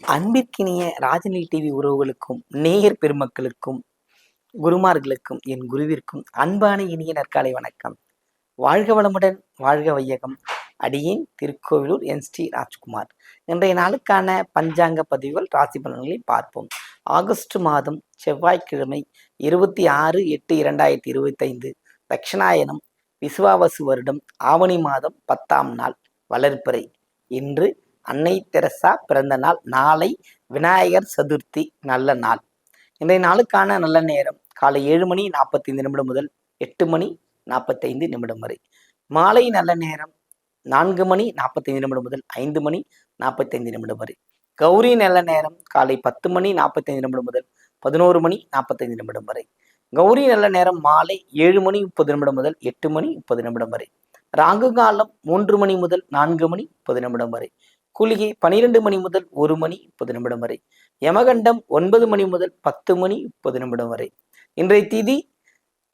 அன்பிற்கினிய ராஜநிலை டிவி உறவுகளுக்கும் நேயர் பெருமக்களுக்கும் குருமார்களுக்கும் என் குருவிற்கும் அன்பான இனிய நற்காலை வணக்கம். வாழ்க வளமுடன் வாழ்க வையகம். அடியேன் திருக்கோவிலூர் என் ஸ்ரீ ராஜ்குமார். இன்றைய நாளுக்கான பஞ்சாங்க பதிவுகள் ராசி பலன்களை பார்ப்போம். ஆகஸ்ட் மாதம் செவ்வாய்க்கிழமை இருபத்தி ஆறு எட்டு இரண்டாயிரத்தி இருபத்தைந்து. தட்சிணாயனம் விசுவாவசு வருடம் ஆவணி மாதம் பத்தாம் நாள் வளர்ப்பறை. இன்று அன்னை தெரசா பிறந்த நாள் நாளை விநாயகர் சதுர்த்தி நல்ல நாள். இன்றைய நாளுக்கான நல்ல நேரம் காலை ஏழு மணி நாற்பத்தைந்து நிமிடம் முதல் எட்டு மணி நாற்பத்தைந்து நிமிடம் வரை. மாலை நல்ல நேரம் நான்கு மணி நாற்பத்தைந்து நிமிடம் முதல் ஐந்து மணி நாற்பத்தைந்து நிமிடம் வரை. கௌரி நல்ல நேரம் காலை பத்து மணி நாற்பத்தைந்து நிமிடம் முதல் பதினோரு மணி நாற்பத்தைந்து நிமிடம் வரை. கௌரி நல்ல நேரம் மாலை ஏழு மணி முப்பது நிமிடம் முதல் எட்டு மணி முப்பது நிமிடம் வரை. ராகு காலம் மூன்று மணி முதல் நான்கு மணி முப்பது நிமிடம் வரை. குளிகை பனிரெண்டு மணி முதல் ஒரு மணி முப்பது நிமிடம் வரை. யமகண்டம் ஒன்பது மணி முதல் பத்து மணி முப்பது நிமிடம் வரை. இன்றைய திதி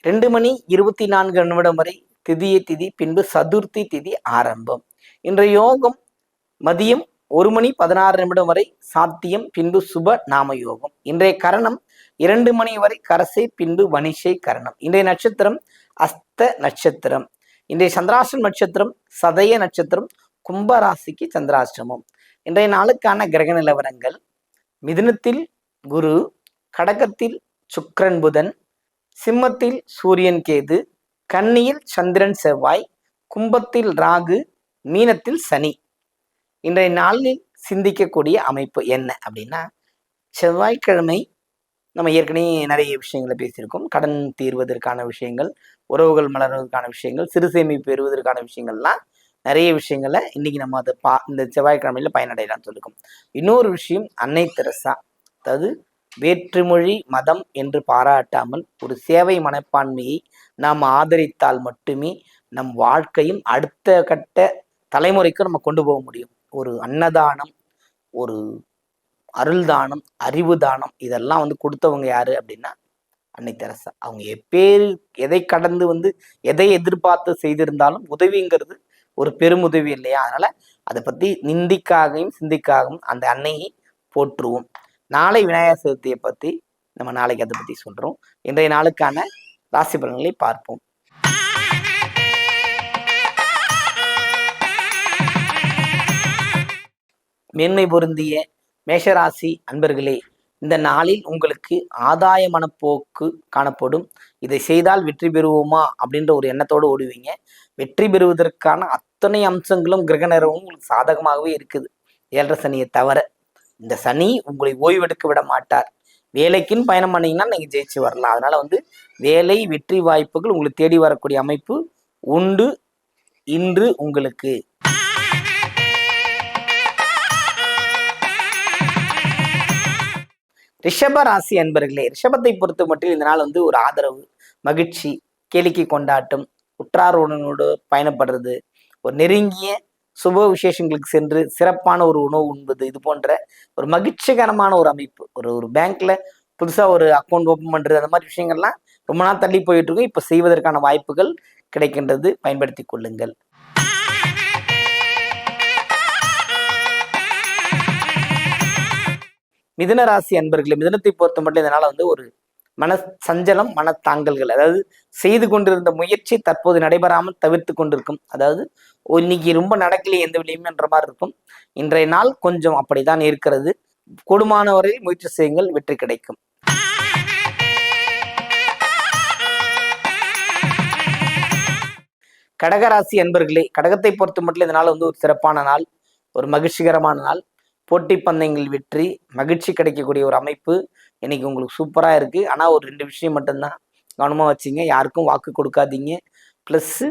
ரெண்டு மணி இருபத்தி நான்கு நிமிடம் வரை. திதிய திதி பின்பு சதுர்த்தி திதி ஆரம்பம். இன்றைய யோகம் மதியம் ஒரு மணி பதினாறு நிமிடம் வரை. சாத்தியம் பின்பு சுப நாம யோகம். இன்றைய கரணம் இரண்டு மணி வரை. கரசை பின்பு வனிஷை கரணம். இன்றைய நட்சத்திரம் அஸ்த நட்சத்திரம். இன்றைய சந்திராசன் நட்சத்திரம் சதய நட்சத்திரம் கும்பராசிக்கு சந்திராசிரமம் இன்றைய நாளுக்கான கிரக நிலவரங்கள். மிதுனத்தில் குரு கடகத்தில் சுக்ரன் புதன் சிம்மத்தில் சூரியன் கேது கன்னியில் சந்திரன் செவ்வாய் கும்பத்தில் ராகு மீனத்தில் சனி. இன்றைய நாளில் சிந்திக்கக்கூடிய அமைப்பு என்ன அப்படின்னா செவ்வாய்க்கிழமை நம்ம ஏற்கனவே நிறைய விஷயங்களை பேசியிருக்கோம். கடன் தீர்வதற்கான விஷயங்கள் உறவுகள் மலர்வதற்கான விஷயங்கள் சிறு சேமிப்பு பெறுவதற்கான விஷயங்கள்லாம் நிறைய விஷயங்களை இன்னைக்கு நம்ம அதை பா இந்த செவ்வாய்க்கிழமையில பயனடையலாம் சொல்லிக்கும் இன்னொரு விஷயம் அன்னை தெரசா. அதாவது வேற்றுமொழி மதம் என்று பாராட்டாமல் ஒரு சேவை மனப்பான்மையை நாம் ஆதரித்தால் மட்டுமே நம் வாழ்க்கையும் அடுத்த கட்ட தலைமுறைக்கு நம்ம கொண்டு போக முடியும். ஒரு அன்னதானம் ஒரு அருள் தானம் அறிவு தானம் இதெல்லாம் வந்து கொடுத்தவங்க யாரு அப்படின்னா அன்னை தெரசா. அவங்க எப்பேர் எதை கடந்து வந்து எதை எதிர்பார்த்து செய்திருந்தாலும் உதவிங்கிறது ஒரு பெருமுதவி இல்லையா? அதனால அதை பத்தி நிந்திக்காகவும் சிந்திக்காகவும் அந்த அன்னையை போற்றுவோம். நாளை விநாயகர் சதுர்த்தியை பத்தி நம்ம நாளைக்கு அதை பத்தி சொல்றோம். இன்றைய நாளுக்கான ராசி பலன்களை பார்ப்போம். மேன்மை பொருந்திய மேஷராசி அன்பர்களே இந்த நாளில் உங்களுக்கு ஆதாயமான போக்கு காணப்படும். இதை செய்தால் வெற்றி பெறுவோமா அப்படின்ற ஒரு எண்ணத்தோடு ஓடுவீங்க. வெற்றி பெறுவதற்கான அத்தனை அம்சங்களும் கிரக நேரமும் உங்களுக்கு சாதகமாகவே இருக்குது. ஏழரை சனியை தவிர இந்த சனி உங்களை ஓய்வெடுக்க விட மாட்டார். வேலைக்குன்னு பயணம் பண்ணீங்கன்னா நீங்க ஜெயிச்சு வரலாம். அதனால வந்து வேலை வெற்றி வாய்ப்புகள் உங்களுக்கு தேடி வரக்கூடிய அமைப்பு உண்டு இன்று உங்களுக்கு. ரிஷப ராசி அன்பர்களே ரிஷபத்தை பொறுத்த மட்டும் இந்த நாள் வந்து ஒரு ஆதரவு மகிழ்ச்சி கேளிக்கை கொண்டாட்டம் உற்றாருடனோடு பயணப்படுறது ஒரு நெருங்கிய சுப விசேஷங்களுக்கு சென்று சிறப்பான ஒரு உணவு உண்பது இது போன்ற ஒரு மகிழ்ச்சிகரமான ஒரு அமைப்பு. ஒரு ஒரு பேங்க்ல புதுசாக ஒரு அக்கௌண்ட் ஓப்பன் பண்ணுறது அந்த மாதிரி விஷயங்கள்லாம் ரொம்ப நாள் தள்ளி போயிட்டு இருக்கும் இப்போ செய்வதற்கான வாய்ப்புகள் கிடைக்கின்றது. பயன்படுத்தி கொள்ளுங்கள். மிதன ராசி அன்பர்களை மிதனத்தை பொறுத்த மட்டும் இதனால் வந்து ஒரு மன சஞ்சலம் மனத்தாங்கல்கள். அதாவது செய்து கொண்டிருந்த முயற்சி தற்போது நடைபெறாமல் தவிர்த்து கொண்டிருக்கும். அதாவது இன்னைக்கு ரொம்ப நடக்கலையே எந்த விலையும்ன்ற மாதிரி இருக்கும். இன்றைய நாள் கொஞ்சம் அப்படித்தான் இருக்கிறது. கொடுமான முயற்சி செய்யுங்கள் வெற்றி கிடைக்கும். கடகராசி அன்பர்களே கடகத்தை பொறுத்த மட்டும் இதனால் வந்து ஒரு சிறப்பான நாள் ஒரு மகிழ்ச்சிகரமான நாள். போட்டி பந்தயங்கள் வெற்றி மகிழ்ச்சி கிடைக்கக்கூடிய ஒரு அமைப்பு. இன்னைக்கு உங்களுக்கு சூப்பராக இருக்குது ஆனால் ஒரு ரெண்டு விஷயம் மட்டும்தான் கவனமாக வச்சுங்க. யாருக்கும் வாக்கு கொடுக்காதீங்க. ப்ளஸ்ஸு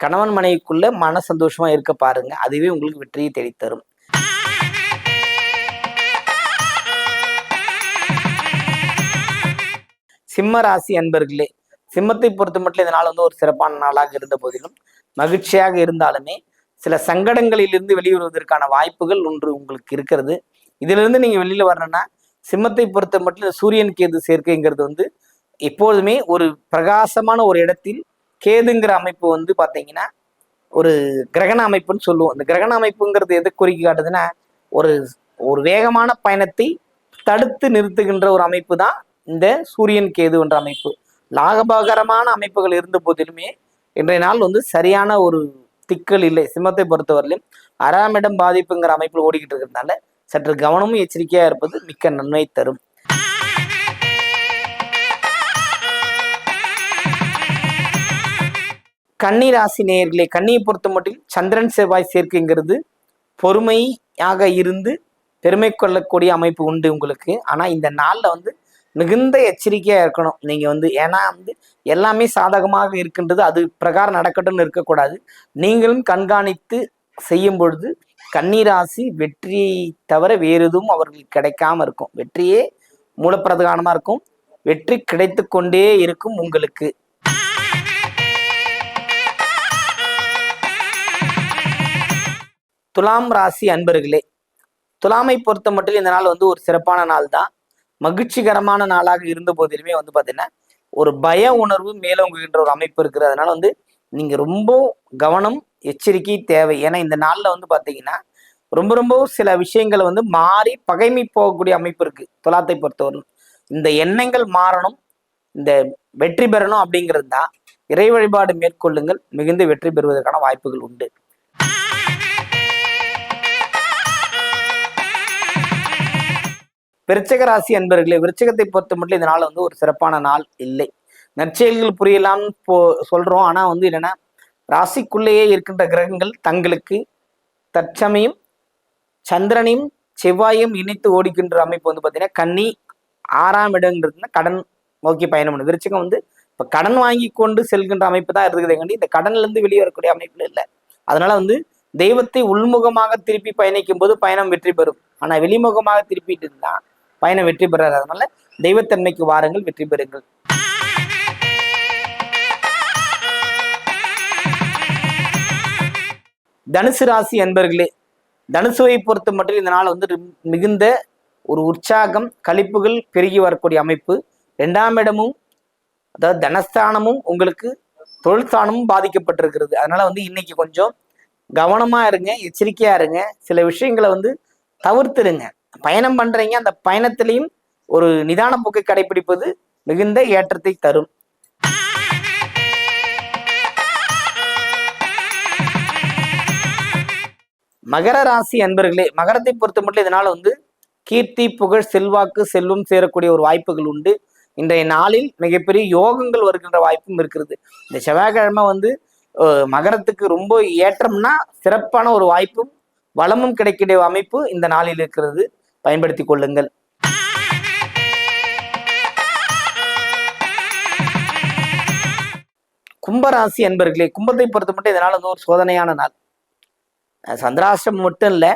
கணவன் மனைவிக்குள்ள மன சந்தோஷமாக இருக்க பாருங்க. அதுவே உங்களுக்கு வெற்றியை தேடித்தரும். சிம்ம ராசி அன்பர்களே சிம்மத்தை பொறுத்த மட்டும் இதனால் வந்து ஒரு சிறப்பான நாளாக இருந்த போதிலும் மகிழ்ச்சியாக இருந்தாலுமே சில சங்கடங்களிலிருந்து வெளிவருவதற்கான வாய்ப்புகள் ஒன்று உங்களுக்கு இருக்கிறது. இதிலிருந்து நீங்கள் வெளியில் வரணும்னா சிம்மத்தை பொறுத்த மட்டும் இந்த சூரியன் கேது சேர்க்கைங்கிறது வந்து எப்போதுமே ஒரு பிரகாசமான ஒரு இடத்தில் கேதுங்கிற அமைப்பு வந்து பார்த்தீங்கன்னா ஒரு கிரகண அமைப்புன்னு சொல்லுவோம். இந்த கிரகண அமைப்புங்கிறது எதை குறிக்க காட்டுதுன்னா ஒரு ஒரு வேகமான பயணத்தை தடுத்து நிறுத்துகின்ற ஒரு அமைப்பு தான் இந்த சூரியன் கேது என்ற அமைப்பு. லாகபாகரமான அமைப்புகள் இருந்த போதிலுமே இன்றைய நாள் வந்து சரியான ஒரு திக்கல் இல்லை. சிம்மத்தை பொறுத்தவரையிலும் ஆறாம் இடம் பாதிப்புங்கிற அமைப்பில் ஓடிக்கிட்டு இருக்கிறதுனால சற்று கவனமும் எச்சரிக்கையா இருப்பது மிக்க நன்மை தரும். கன்னி ராசி நேயர்களே கன்னியை பொறுத்த மட்டில் சந்திரன் செவ்வாய் சேர்க்கைங்கிறது பொறுமையாக இருந்து பெருமை கொள்ளக்கூடிய அமைப்பு உண்டு உங்களுக்கு. ஆனால் இந்த நாளில் வந்து மிகுந்த எச்சரிக்கையா இருக்கணும். நீங்க வந்து ஏன்னா வந்து எல்லாமே சாதகமாக இருக்கின்றது அது பிரகாரம் நடக்கட்டும்னு இருக்கக்கூடாது. நீங்களும் கண்காணித்து செய்யும் பொழுது கன்னிராசி வெற்றியை தவிர வேறு எதுவும் அவர்களுக்கு கிடைக்காம இருக்கும். வெற்றியே மூலப்பிரதானமா இருக்கும். வெற்றி கிடைத்து கொண்டே இருக்கும் உங்களுக்கு. துலாம் ராசி அன்பர்களே துலாமை பொறுத்த மட்டும் இந்த நாள் வந்து ஒரு சிறப்பான நாள் தான் மகிழ்ச்சிகரமான நாளாக இருந்த போதிலுமே வந்து பார்த்தீங்கன்னா ஒரு பய உணர்வு மேலோங்குகின்ற ஒரு அமைப்பு இருக்குது. அதனால வந்து நீங்கள் ரொம்ப கவனம் எச்சரிக்கை தேவை. ஏன்னா இந்த நாளில் வந்து பார்த்தீங்கன்னா ரொம்ப ரொம்ப சில விஷயங்களை வந்து மாறி பகைமை போகக்கூடிய அமைப்பு இருக்குது துலாத்தை பொறுத்தவரை. இந்த எண்ணங்கள் மாறணும் இந்த வெற்றி பெறணும் அப்படிங்கிறது தான். இறை வழிபாடு மேற்கொள்ளுங்கள். மிகுந்த வெற்றி பெறுவதற்கான வாய்ப்புகள் உண்டு. விருச்சக ராசி அன்பர்களே விருச்சகத்தை பொறுத்த மட்டும் இந்த நாள் வந்து ஒரு சிறப்பான நாள் இல்லை. நற்செயல்கள் புரியலாம்னு போ சொல்றோம். ஆனா வந்து என்னன்னா ராசிக்குள்ளேயே இருக்கின்ற கிரகங்கள் தங்களுக்கு தற்சமயம் சந்திரனையும் செவ்வாயும் இணைத்து ஓடிக்கின்ற அமைப்பு வந்து பார்த்தீங்கன்னா கன்னி ஆறாம் இடங்கிறதுனா கடன் நோக்கி பயணம் பண்ணும் விருச்சகம் வந்து இப்போ கடன் வாங்கி கொண்டு செல்கின்ற அமைப்பு தான் இருக்குதுங்காண்டி இந்த கடன்ல இருந்து வெளியே வரக்கூடிய அமைப்புல இல்லை. அதனால வந்து தெய்வத்தை உள்முகமாக திருப்பி பயணிக்கும் போது பயணம் வெற்றி பெறும். ஆனா வெளிமுகமாக திருப்பிட்டு இருந்தா பயணம் வெற்றி பெறாது அதனால தெய்வத்தன்மைக்கு வாருங்கள் வெற்றி பெறுங்கள். தனுசு ராசி அன்பர்களே தனுசுவை பொறுத்த மட்டும் இந்த நாள் வந்து மிகுந்த ஒரு உற்சாகம் கழிப்புகள் பெருகி வரக்கூடிய அமைப்பு. ரெண்டாம் இடமும் அதாவது தனஸ்தானமும் உங்களுக்கு தொழில் ஸ்தானமும் பாதிக்கப்பட்டிருக்கிறது. அதனால வந்து இன்னைக்கு கொஞ்சம் கவனமா இருங்க எச்சரிக்கையா இருங்க. சில விஷயங்களை வந்து தவிர்த்துடுங்க பயணம் பண்றீங்க அந்த பயணத்திலையும் ஒரு நிதான போக்கை கடைபிடிப்பது மிகுந்த ஏற்றத்தை தரும். மகர ராசி அன்பர்களே மகரத்தை பொறுத்த மட்டும் இதனால வந்து கீர்த்தி புகழ் செல்வாக்கு செல்வம் சேரக்கூடிய ஒரு வாய்ப்புகள் உண்டு. இன்றைய நாளில் மிகப்பெரிய யோகங்கள் வருகின்ற வாய்ப்பும் இருக்கிறது. இந்த செவ்வாய்க்கிழமை வந்து மகரத்துக்கு ரொம்ப ஏற்றம்னா சிறப்பான ஒரு வாய்ப்பும் வளமும் கிடைக்கிற அமைப்பு இந்த நாளில் இருக்கிறது. பயன்படுத்திக் கொள்ளுங்கள். கும்பராசி அன்பர்களே கும்பத்தை பொறுத்த மட்டும் இதனால் வந்து ஒரு சோதனையான நாள். சந்திராஷ்டம் மட்டும் இல்லை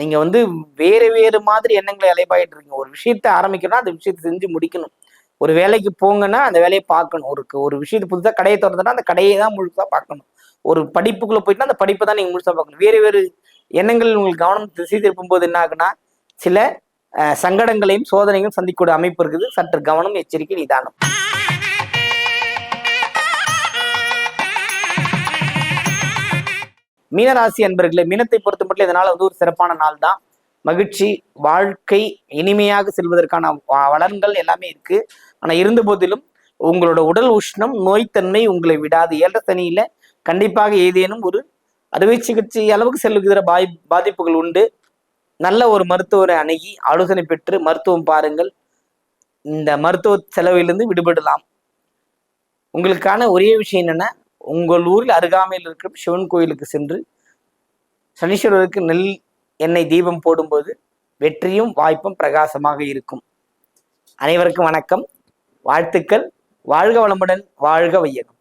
நீங்கள் வந்து வேறு வேறு மாதிரி எண்ணங்களை அலைபாயிட்டு இருக்கீங்க ஒரு விஷயத்த ஆரம்பிக்கணும்னா அந்த விஷயத்தை செஞ்சு முடிக்கணும். ஒரு வேலைக்கு போங்கன்னா அந்த வேலையை பார்க்கணும். ஒரு ஒரு விஷயத்தை புதுசாக கடையை திறந்தனா அந்த கடையை தான் முழுசாக பார்க்கணும். ஒரு படிப்புக்குள்ளே போயிட்டுனா அந்த படிப்பை தான் நீங்கள் முழுசாக பார்க்கணும். வேறு வேறு எண்ணங்கள் உங்களுக்கு கவனம் திசை திருப்பும் போது என்ன ஆகுனா சில சங்கடங்களையும் சோதனையும் சந்திக்கூடிய அமைப்பு இருக்குது. சற்று கவனம் எச்சரிக்கை நிதானம். மீனராசி அன்பர்களே மீனத்தை பொறுத்த மட்டும் இதனால வந்து ஒரு சிறப்பான நாள் தான். மகிழ்ச்சி வாழ்க்கை இனிமையாக செல்வதற்கான வ- எல்லாமே இருக்கு. ஆனா இருந்த போதிலும் உங்களோட உடல் உஷ்ணம் நோய்த்தன்மை உங்களை விடாது. ஏழரை சனியில கண்டிப்பாக ஏதேனும் ஒரு அறுவை சிகிச்சை அளவுக்கு செல்லுகிற பாய் பாதிப்புகள் உண்டு. நல்ல ஒரு மருத்துவரை அணுகி ஆலோசனை பெற்று மருத்துவம் பாருங்கள். இந்த மருத்துவ செலவிலிருந்து விடுபடலாம். உங்களுக்கான ஒரே விஷயம் என்னென்னா உங்கள் ஊரில் அருகாமையில் இருக்கிற சிவன் கோயிலுக்கு சென்று சனீஸ்வரருக்கு நெல் எண்ணெய் தீபம் போடும்போது வெற்றியும் வாய்ப்பும் பிரகாசமாக இருக்கும். அனைவருக்கும் வணக்கம். வாழ்த்துக்கள். வாழ்க வளமுடன் வாழ்க வையகம்.